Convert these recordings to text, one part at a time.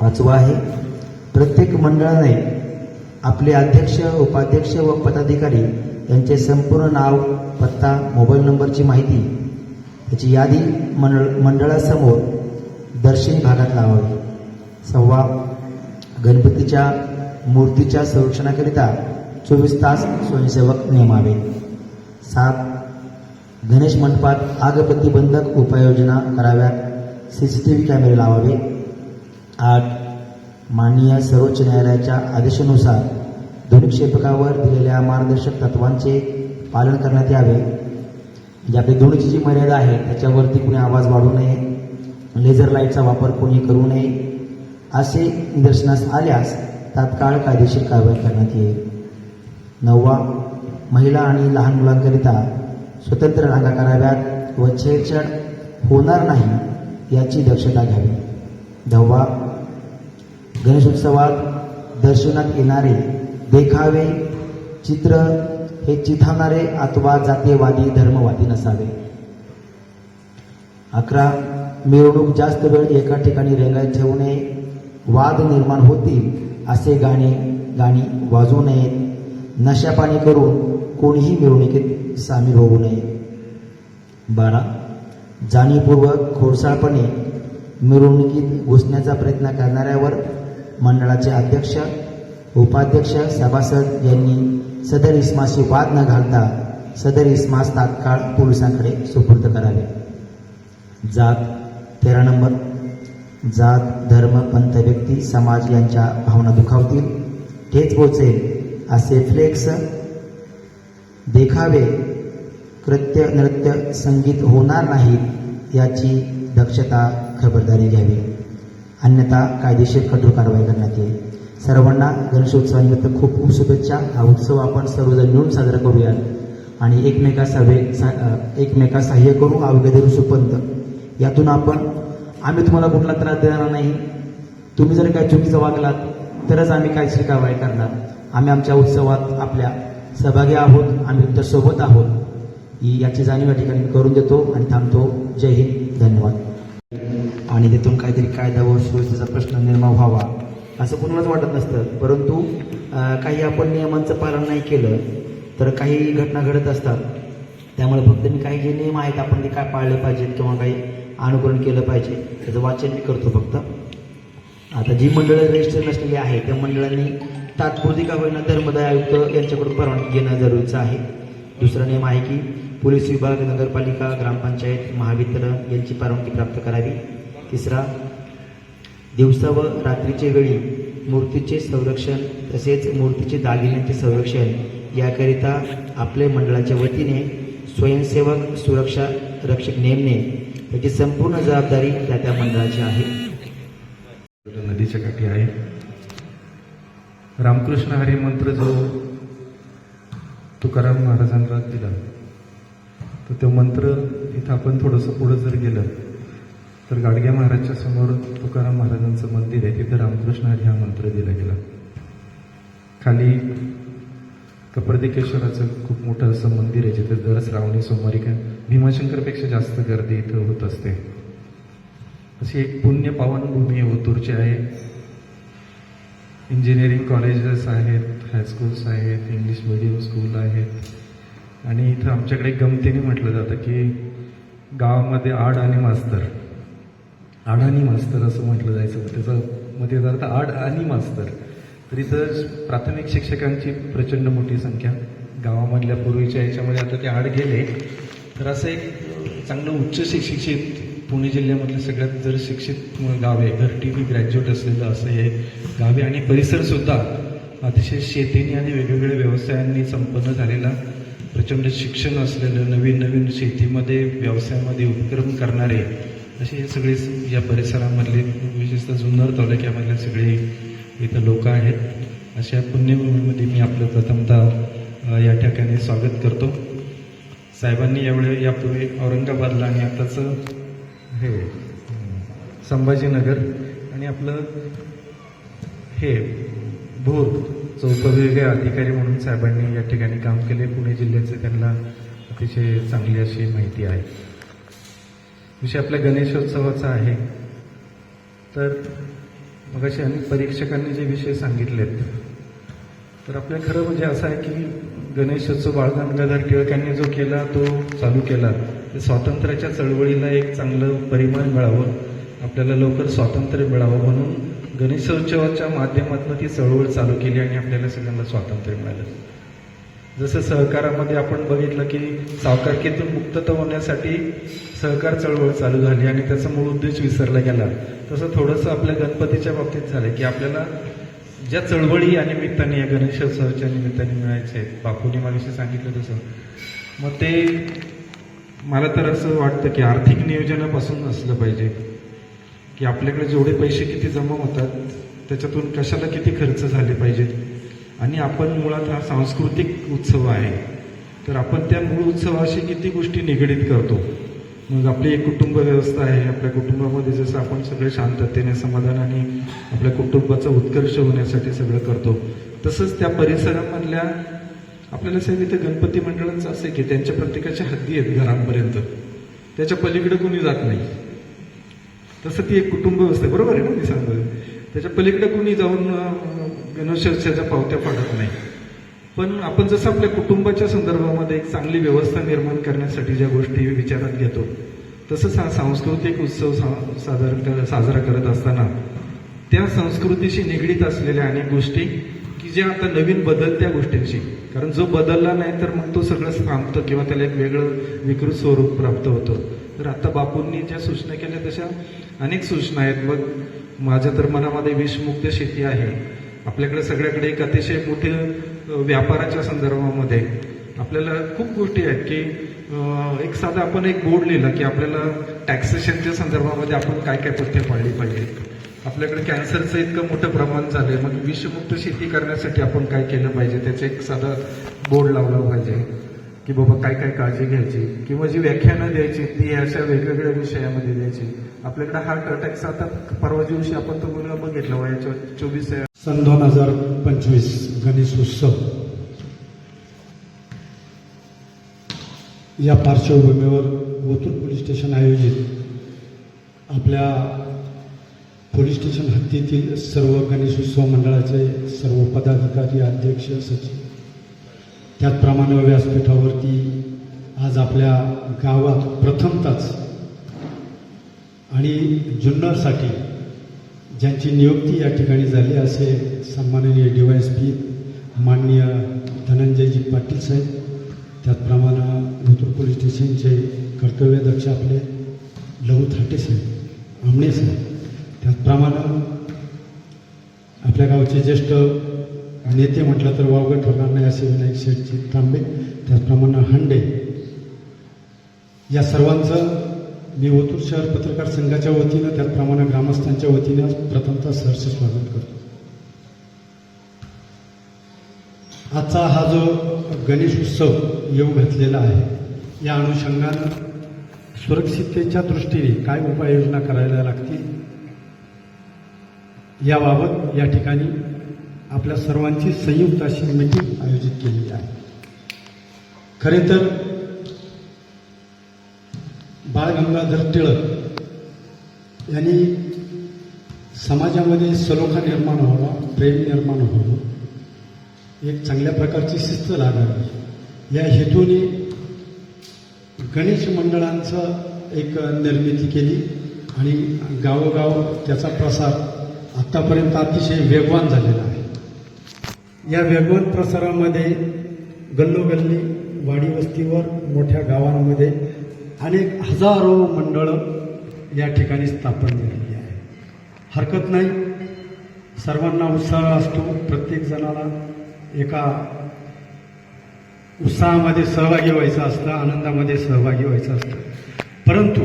पाचवा आहे प्रत्येक मंडळाने आपले अध्यक्ष उपाध्यक्ष व पदाधिकारी यांचे संपूर्ण नाव पत्ता मोबाईल नंबरची माहिती याची यादी मंडळ मंडळासमोर दर्शन भागात लावावी. सव्वा गणपतीच्या मूर्तीच्या संरक्षणाकरिता चोवीस तास स्वयंसेवक नेमावे. सात गणेश मंडपात आग प्रतिबंधक उपाययोजना कराव्यात. सी सी टी व्ही कॅमेरे लावावे. आठ माननीय सर्वोच्च न्यायालयाच्या आदेशानुसार ध्वनिक्षेपकावर दिलेल्या मार्गदर्शक तत्वांचे पालन करण्यात यावे. म्हणजे आपली ध्वनीची जी मर्यादा आहे त्याच्यावरती कुणी आवाज वाढू नये लेझर लाईटचा वापर कोणी करू नये असे निदर्शनास आल्यास तात्काळ कायदेशीर कारवाई करण्यात येईल. नववा महिला आणि लहान मुलांकरिता स्वतंत्र रांगा कराव्यात व छेडछाड होणार नाही याची दक्षता घ्यावी. दहावा गणेशोत्सवात दर्शनात येणारे देखावे चित्र हे चिथावणारे अथवा जातीयवादी धर्मवादी नसावे. अकरा मिरवणूक जास्त वेळ एका ठिकाणी रेंगाळत ठेवू नये वाद निर्माण होतील असे गाणे गाणी वाजवू नयेत. नशापाणी करून कोणीही मिरवणुकीत सामील होऊ नये. बारा जाणीवपूर्वक खोडसाळपणे मिरवणुकीत घुसण्याचा प्रयत्न करणाऱ्यावर मंडळाचे अध्यक्ष उपाध्यक्ष सभासद यांनी सदर इस्माशी वाद न घालता सदर इस्मास तात्काळ पोलिसांकडे सुपूर्द करावे. जात तेरा नंबर. जात धर्म पंथ व्यक्ती समाज यांच्या भावना दुखावतील. ठेच पोचेल असे फ्लेक्स देखावे कृत्य नृत्य संगीत होणार नाहीत याची दक्षता खबरदारी घ्यावी. अन्यथा कायदेशीर कठोर कारवाई करण्यात येईल. सर्वांना गणेशोत्सवानिमित्त खूप खूप शुभेच्छा. हा उत्सव आपण सर्वजण मिळून साजरा करूयात आणि एकमेका सभे सा एकमेका सहाय्य करू. अवघे सुपंत. यातून आपण आम्ही तुम्हाला कुठला त्रास देणार नाही. तुम्ही जर काय चुकीचं वागलात तरच आम्ही कायदेशीर कारवाई करणार. आम्ही आमच्या उत्सवात आपल्या सहभागी आहोत. आम्ही तुमच्यासोबत आहोत. ही याची जाणीव या ठिकाणी मी करून देतो आणि थांबतो. जय हिंद. धन्यवाद. आणि तिथून काहीतरी कायदा व सुव्यवस्थेचा प्रश्न निर्माण व्हावा असं कोणालाच वाटत नसतं. परंतु काही आपण नियमांचं पालन नाही केलं तर काही घटना घडत असतात. त्यामुळे फक्त मी काही जे नियम आहेत आपण ते काय पाळले पाहिजेत किंवा काही अनुकरण केलं पाहिजे त्याचं वाचन मी करतो फक्त. आता जी मंडळं रजिस्टर नसलेली आहे त्या मंडळांनी तात्पुरती का होईना धर्मदाय आयुक्त यांच्याकडून परवानगी घेणं जरुरीचं आहे. दुसरा नियम आहे की पोलीस विभाग नगरपालिका ग्रामपंचायत महावितरण यांची परवानगी प्राप्त करावी. तिसरा दिवसा व रात्रीच्या वेळी मूर्तीचे संरक्षण तसेच मूर्तीचे दागिन्यांचे संरक्षण याकरिता आपल्या मंडळाच्या वतीने स्वयंसेवक सुरक्षा रक्षक नेमणे याची संपूर्ण जबाबदारी त्या त्या मंडळाची आहे. नदीच्या काठी आहे. रामकृष्ण हरी मंत्र जो तुकाराम महाराजांना दिला. तर तो मंत्र इथं आपण थोडंसं पुढं जर गेलं तर गाडगे महाराजच्या समोर तुकाराम महाराजांचं मंदिर आहे तिथं रामकृष्ण हरी हा मंत्र दिला गेला. खाली कपर्दिकेश्वराचं खूप मोठं असं मंदिर आहे जिथे दर श्रावणी सोमवारी काय भीमाशंकरपेक्षा जास्त गर्दी इथं होत असते. अशी एक पुण्य पावनभूमी ओतूरची आहे. इंजिनिअरिंग कॉलेजेस आहेत हायस्कूल्स आहेत इंग्लिश मिडियम स्कूल आहेत. आणि इथं आमच्याकडे गमतीने म्हटलं जातं की गावामध्ये आड आणि मास्तर. आड आणि मास्तर असं म्हटलं जायचं. त्याचा मध्ये अर्थ आड आणि मास्तर तर इथं प्राथमिक शिक्षकांची प्रचंड मोठी संख्या. गावामधल्या पूर्वीच्या याच्यामध्ये आता ते आड गेले. तर असं एक चांगलं उच्च शिक्षित पुणे जिल्ह्यामधलं सगळ्यात जर शिक्षित गाव आहे घरटी व्ही ग्रॅज्युएट असलेलं असं हे गावे आणि परिसरसुद्धा अतिशय शेतीने आणि वेगवेगळ्या व्यवसायांनी संपन्न झालेला प्रचंड शिक्षण असलेलं नवीन नवीन शेतीमध्ये व्यवसायामध्ये उपक्रम करणारे असे हे सगळे या परिसरामधले विशेषतः जुन्नर तालुक्यामधले सगळे इथं लोक आहेत. अशा पुण्यभूमीमध्ये मी आपलं प्रथमतः या ठिकाणी स्वागत करतो. साहेबांनी यावेळी यापूर्वी औरंगाबादला आणि आताचं हे संभाजीनगर आणि आपलं हे भोर जो उपविभागीय अधिकारी म्हणून साहेबांनी या ठिकाणी काम केले. पुणे जिल्ह्याचे त्यांना अतिशय चांगली अशी माहिती आहे. विषय आपल्या गणेशोत्सवाचा आहे. तर मग असे अनेक परीक्षकांनी जे विषय सांगितलेत तर आपल्या खरं म्हणजे असं आहे की गणेशोत्सव बाळ गंगाधर टिळकांनी जो केला तो चालू केला. ते स्वातंत्र्याच्या चळवळीला एक चांगलं परिमाण मिळावं. आपल्याला लवकर स्वातंत्र्य मिळावं म्हणून गणेशोत्सवाच्या माध्यमातून ती चळवळ चालू केली आणि आपल्याला सगळ्यांना स्वातंत्र्य मिळालं. जसं सहकारामध्ये आपण बघितलं की सावकारकीतून मुक्तता होण्यासाठी सहकार चळवळ चालू झाली आणि त्याचा मूळ उद्देश विसरला गेला. तसं थोडंसं आपल्या गणपतीच्या बाबतीत झालं की आपल्याला ज्या चळवळी या निमित्ताने या गणेशोत्सवाच्या निमित्ताने मिळायचे आहेत मागाशी सांगितलं तसं मग ते मला तर असं वाटतं की आर्थिक नियोजनापासून असलं पाहिजे. की आपल्याकडे जेवढे पैसे किती जमा होतात त्याच्यातून कशाला किती खर्च झाले पाहिजेत? आणि आपण मुळात हा सांस्कृतिक उत्सव आहे. तर आपण त्या मूळ उत्सवाशी किती गोष्टी निगडीत करतो? मग आपली एक कुटुंब व्यवस्था आहे. आपल्या कुटुंबामध्ये जसं आपण सगळे शांततेने समाधानाने आपल्या कुटुंबाचा उत्कर्ष होण्यासाठी सगळं करतो. तसंच त्या परिसरामधल्या आपल्याला साहेब इथे गणपती मंडळांचं असं आहे की त्यांच्या प्रत्येकाच्या हद्दी आहेत घरांपर्यंत. त्याच्या पलीकडे कोणी जात नाही. तसं ती एक कुटुंब व्यवस्था बरोबर आहे ना मी सांगतो त्याच्या पलीकडे कोणी जाऊन गणेशोत्सवाच्या पावत्या पाडत नाही. पण आपण जसं आपल्या कुटुंबाच्या संदर्भामध्ये एक चांगली व्यवस्था निर्माण करण्यासाठी ज्या गोष्टी विचारात घेतो तसंच हा सांस्कृतिक उत्सव सा- साधारण कर- साजरा करत असताना त्या संस्कृतीशी निगडीत असलेल्या अनेक गोष्टी की ज्या आता नवीन बदलत्या गोष्टींशी. कारण जो बदलला नाही तर मग तो सगळं थांबतं किंवा त्याला एक वेगळं विकृत स्वरूप प्राप्त होतं. तर आता बापूंनी ज्या सूचना केल्या तशा अनेक सूचना आहेत मग माझ्या तर मनामध्ये विषमुक्त शेती आहे. आपल्याकडे सगळ्याकडे एक अतिशय मोठे व्यापाराच्या संदर्भामध्ये आपल्याला खूप गोष्टी आहेत की एक साधा आपण एक बोर्ड लिहिला की आपल्याला टॅक्सेशनच्या संदर्भामध्ये आपण काय काय पथ्य पाळली पाहिजे. आपल्याकडे कॅन्सरचं इतकं मोठं प्रमाण झालंय मग विषमुक्त शेती करण्यासाठी आपण काय केलं पाहिजे? त्याचं एक साधा बोर्ड लावला पाहिजे. की बाबा काय काय काळजी घ्यायची किंवा जी व्याख्यानं द्यायची ती अशा वेगवेगळ्या विषयामध्ये द्यायची. आपल्याकडे हार्ट अटॅकचा आता परवा दिवशी आपण तो मुलगा बघितला वयाच्या चोवीस सन दोन हजार पंचवीस गणेश उत्सव. या पार्श्वभूमीवर ओतूर पोलीस स्टेशन आयोजित आपल्या पोलीस स्टेशन हद्दीतील सर्व गणेश उत्सव मंडळाचे सर्व पदाधिकारी अध्यक्ष सचिव त्याचप्रमाणे व्यासपीठावरती आज आपल्या गावात प्रथमतच आणि जुन्नरसाठी ज्यांची नियुक्ती या ठिकाणी झाली असे सन्माननीय डी वाय एस पी माननीय धनंजयजी पाटील साहेब त्याचप्रमाणे ओतूर पोलीस स्टेशनचे कर्तव्यदक्ष आपले लहू थाटे साहेब आमणे साहेब त्याचप्रमाणे आपल्या गावचे ज्येष्ठ नेते म्हटलं तर वावगं ठरणार नाही असे विनायक शेठजी तांबे त्याचप्रमाणे हंडे. या सर्वांचं मी ओतूर शहर पत्रकार संघाच्या वतीनं त्याचप्रमाणे ग्रामस्थांच्या वतीनं प्रथमतः सहर्ष स्वागत करतो. आजचा हा जो गणेश उत्सव येऊ घातलेला आहे या अनुषंगानं सुरक्षिततेच्या दृष्टीने काय उपाययोजना करायला लागतील याबाबत या ठिकाणी आपल्या सर्वांची संयुक्त अशी मीटिंग आयोजित केलेली आहे. खरे तर बाळ गंगाधर टिळक यांनी समाजामध्ये सलोखा निर्माण व्हावा प्रेम निर्माण व्हावं एक चांगल्या प्रकारची शिस्त लागावी. या हेतूने गणेश मंडळांचं एक निर्मिती केली आणि गावोगाव त्याचा प्रसार आत्तापर्यंत अतिशय वेगवान झालेला आहे. या वेगवान प्रसारामध्ये गल्लोगल्ली वाडी वस्तीवर मोठ्या गावांमध्ये अनेक हजारो मंडळं या ठिकाणी स्थापन झालेली आहे हरकत नाही सर्वांना उत्साह असतो प्रत्येक जणाला एका उत्साहामध्ये सहभागी व्हायचं असतं आनंदामध्ये सहभागी व्हायचं असतं. परंतु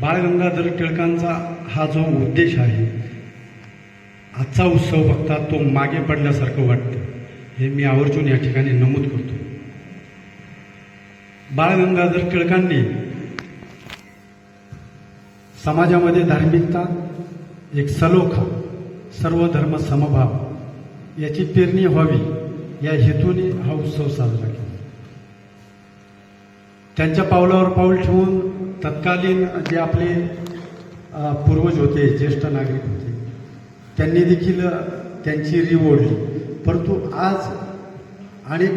बाळ गंगाधर टिळकांचा हा जो उद्देश आहे आजचा उत्सव बघता तो मागे पडल्यासारखं वाटतं. हे मी आवर्जून या ठिकाणी नमूद करतो. बाळगंगाधर टिळकांनी समाजामध्ये धार्मिकता एक सलोखा सर्व धर्म समभाव याची पेरणी व्हावी या हेतूने हा उत्सव साजरा केला. त्यांच्या पावलावर पाऊल ठेवून तत्कालीन जे आपले पूर्वज होते ज्येष्ठ नागरिक होते त्यांनी देखील त्यांची रीव ओढली परंतु आज अनेक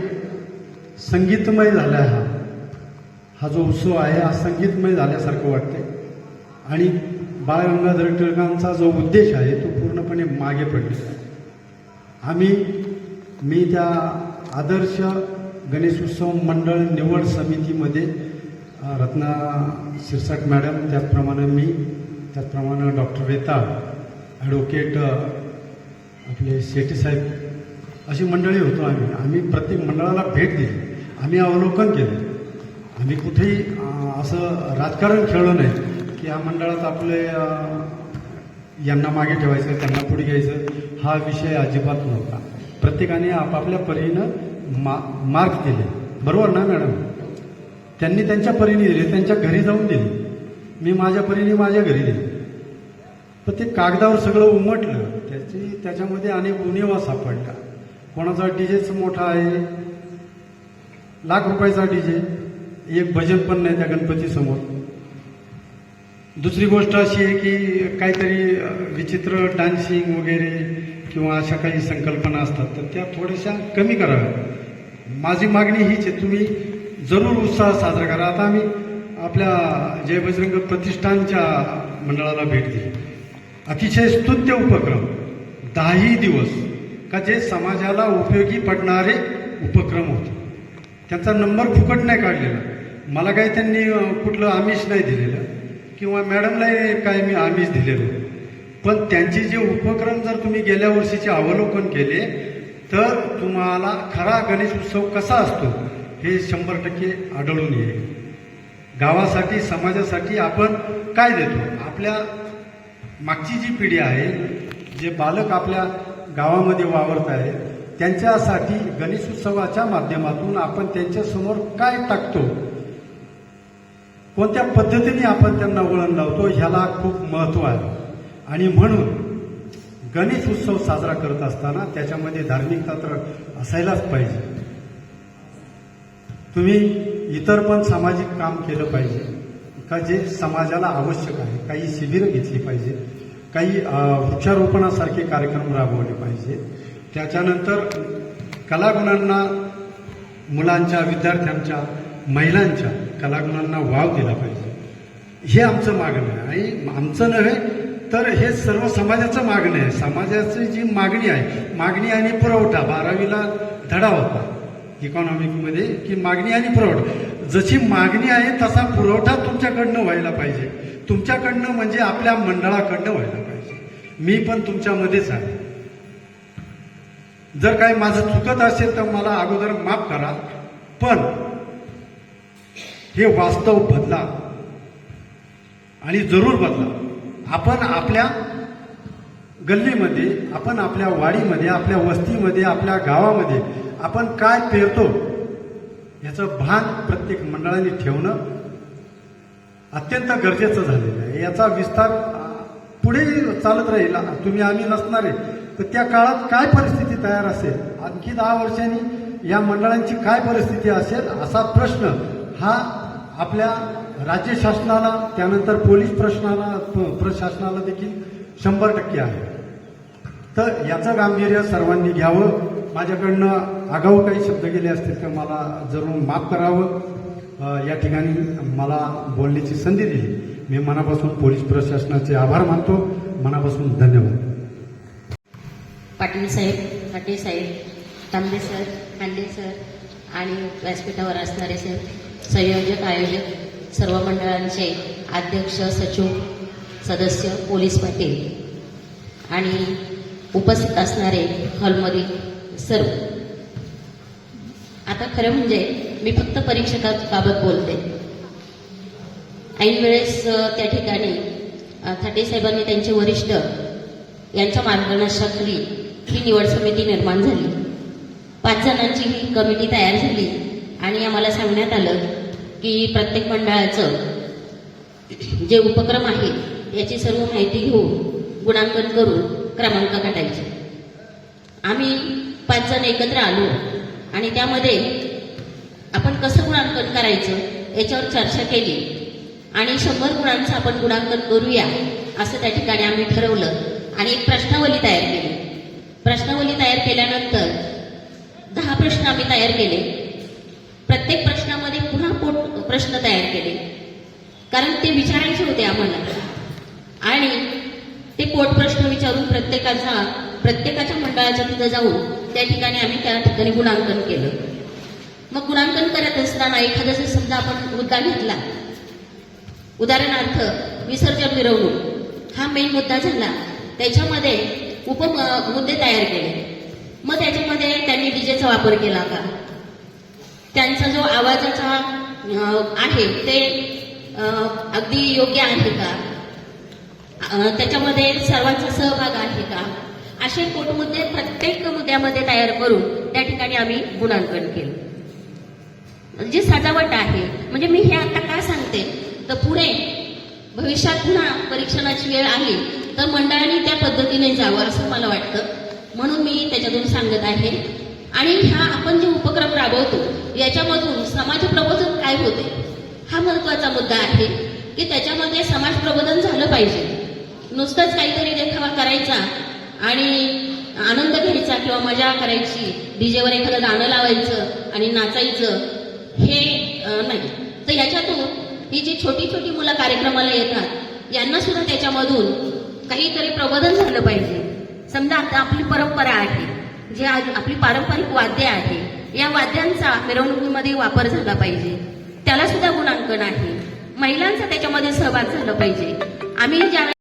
संगीतमय झाला हा. हा जो उत्सव आहे हा संगीतमय झाल्यासारखं वाटते आणि बाळ गंगाधर टिळकांचा जो उद्देश आहे तो पूर्णपणे मागे पडलेला आहे. आम्ही मी त्या आदर्श गणेश उत्सव मंडळ निवड समितीमध्ये रत्ना शिरसाट मॅडम त्याचप्रमाणे मी त्याचप्रमाणे डॉक्टर वेताळ ॲडव्होकेट आपले शेट्टी साहेब अशी मंडळी होतो आम्ही. आम्ही प्रत्येक मंडळाला भेट दिली. आम्ही अवलोकन केलं. आम्ही कुठेही असं राजकारण खेळलं नाही की या मंडळात आपले यांना मागे ठेवायचं त्यांना पुढे घ्यायचं हा विषय अजिबात नव्हता. प्रत्येकाने आपापल्या परीनं मा मार्क दिले बरोबर ना मॅडम? त्यांनी त्यांच्या परीने दिले त्यांच्या घरी जाऊन दिले. मी माझ्या परीने माझ्या घरी दिले. तर ते कागदावर सगळं उमटलं. त्याची त्याच्यामध्ये अनेक उणेवा सापडल्या कोणाचा डीजेच मोठा आहे. लाख रुपयाचा डीजे एक भजन पण नाही त्या गणपती समोर दुसरी गोष्ट अशी आहे की काहीतरी विचित्र डान्सिंग वगैरे किंवा अशा काही संकल्पना असतात तर त्या थोड्याशा कमी कराव्या माझी मागणी हीच आहे तुम्ही जरूर उत्साह साजरा करा. आता आम्ही आपल्या जय बजरंग प्रतिष्ठानच्या मंडळाला भेट दिली अतिशय स्तुत्य उपक्रम. दहाही दिवस. का जे समाजाला उपयोगी पडणारे उपक्रम होते. त्यांचा नंबर फुकट नाही काढलेला. मला काही त्यांनी कुठलं आमिष नाही दिलेलं. किंवा मॅडमलाही काय मी आमिष दिलेलं पण त्यांचे जे उपक्रम जर तुम्ही गेल्या वर्षीचे अवलोकन केले तर तुम्हाला खरा गणेश उत्सव कसा असतो हे शंभर टक्के आढळून येईल. गावासाठी समाजासाठी आपण काय देतो? आपल्या मागची जी पिढी आहे जे बालक आपल्या गावामध्ये वावरत आहे त्यांच्यासाठी गणेश उत्सवाच्या माध्यमातून आपण त्यांच्यासमोर काय टाकतो? कोणत्या पद्धतीने आपण त्यांना वळण लावतो ह्याला खूप महत्त्व आहे. आणि म्हणून गणेश उत्सव साजरा करत असताना त्याच्यामध्ये धार्मिकता तर असायलाच पाहिजे. तुम्ही इतर पण सामाजिक काम केलं पाहिजे. का जे समाजाला आवश्यक आहे काही शिबिरं घेतली पाहिजे काही वृक्षारोपणासारखे कार्यक्रम राबवले पाहिजे. त्याच्यानंतर कलागुणांना मुलांच्या विद्यार्थ्यांच्या महिलांच्या कलागुणांना वाव दिला पाहिजे. हे आमचं मागणं आहे. आणि आमचं नव्हे तर हे सर्व समाजाचं मागणं आहे. समाजाची जी मागणी आहे मागणी आणि पुरवठा बारावीला धडा होता. इकॉनॉमिकमध्ये की मागणी आणि पुरवठा जशी मागणी आहे तसा पुरवठा तुमच्याकडनं व्हायला पाहिजे. तुमच्याकडनं म्हणजे आपल्या मंडळाकडनं व्हायला पाहिजे. मी पण तुमच्यामध्येच आहे. जर काही माझं चुकत असेल तर मला अगोदर माफ करा. पण हे वास्तव बदला. आणि जरूर बदला. आपण आपल्या गल्लीमध्ये आपण आपल्या वाडीमध्ये आपल्या वस्तीमध्ये आपल्या गावामध्ये आपण काय पेरतो याचं भान प्रत्येक मंडळाने ठेवणं अत्यंत गरजेचं झालेलं आहे. याचा विस्तार पुढे चालत राहील. तुम्ही आम्ही नसणार आहे. तर त्या काळात काय परिस्थिती तयार असेल? आणखी दहा वर्षांनी या मंडळांची काय परिस्थिती असेल? असा प्रश्न हा आपल्या राज्य शासनाला त्यानंतर पोलीस प्रश्नाला प्रशासनाला देखील शंभर टक्के आहे. तर याचं गांभीर्य सर्वांनी घ्यावं. माझ्याकडनं आगाऊ काही शब्द गेले असतील तर मला जरूर माफ करावं. या ठिकाणी मला बोलण्याची संधी दिली. मी मनापासून पोलीस प्रशासनाचे आभार मानतो. मनापासून धन्यवाद. पाटील साहेब पाटील साहेब तांबे सर हांडे सर आणि व्यासपीठावर असणारे सर संयोजक आयोजक सर्व मंडळांचे अध्यक्ष सचिव सदस्य पोलीस पाटील. आणि उपस्थित असणारे हॉलमधील सर्व आता खरं म्हणजे मी फक्त परीक्षकाबाबत बोलते. ऐन वेळेस त्या ठिकाणी थाटे साहेबांनी त्यांचे वरिष्ठ यांच्या मार्गदर्शनाखाली ही निवड समिती निर्माण झाली. पाच जणांची ही कमिटी तयार झाली आणि आम्हाला सांगण्यात आलं की प्रत्येक मंडळाचं जे उपक्रम आहेत याची सर्व माहिती घेऊन गुणांकन करून क्रमांक काढायचे. आम्ही पाच जण एकत्र आलो. आणि त्यामध्ये आपण कसं गुणांकन करायचं याच्यावर चर्चा केली. आणि शंभर गुणांचं आपण गुणांकन करूया असं त्या ठिकाणी आम्ही ठरवलं. आणि एक प्रश्नावली तयार केली. प्रश्नावली तयार केल्यानंतर दहा प्रश्न आम्ही तयार केले. प्रत्येक प्रश्नामध्ये पुन्हा पोट प्रश्न तयार केले. कारण ते विचारायचे होते आम्हाला. आणि ते पोट प्रश्न विचारून प्रत्येकाचा प्रत्येकाच्या मंडळाच्या तिथं जाऊन त्या ठिकाणी आम्ही त्या ठिकाणी गुणांकन केलं. मग गुणांकन करत असताना एखादा जर समजा आपण मुद्दा घेतला. उदाहरणार्थ विसर्जन मिरवणूक. हा मेन मुद्दा झाला. त्याच्यामध्ये उप मुद्दे तयार केले. मग त्याच्यामध्ये त्यांनी डीजेचा वापर केला का? त्यांचा जो आवाजाचा आहे ते अगदी योग्य आहे का? त्याच्यामध्ये सर्वांचा सहभाग आहे का? असे पोटमुद्दे प्रत्येक मुद्द्यामध्ये तयार करून त्या ठिकाणी आम्ही गुणांकन केलं. जी सजावट आहे. म्हणजे मी हे आता का सांगते? तर पुढे भविष्यात पुन्हा परीक्षणाची वेळ आली तर मंडळाने त्या पद्धतीने जावं असं मला वाटतं. म्हणून मी त्याच्यातून सांगत आहे. आणि ह्या आपण जे उपक्रम राबवतो याच्यामधून समाज प्रबोधन काय होते? हा महत्त्वाचा मुद्दा आहे की त्याच्यामध्ये समाज प्रबोधन झालं पाहिजे. नुसतंच काहीतरी देखावा करायचा आणि आनंद घ्यायचा किंवा मजा करायची डीजेवर एखादं गाणं लावायचं आणि नाचायचं हे नाही. तर याच्यातून ही जी छोटी छोटी मुलं कार्यक्रमाला येतात यांना सुद्धा त्याच्यामधून काहीतरी प्रबोधन झालं पाहिजे. समजा आता आपली परंपरा आहे जे आज आपली पारंपरिक वाद्य आहे या वाद्यांचा मिरवणुकीमध्ये वापर झाला पाहिजे. त्याला सुद्धा गुणांकन आहे. महिलांचा त्याच्यामध्ये सहभाग झाला पाहिजे. आम्ही ज्या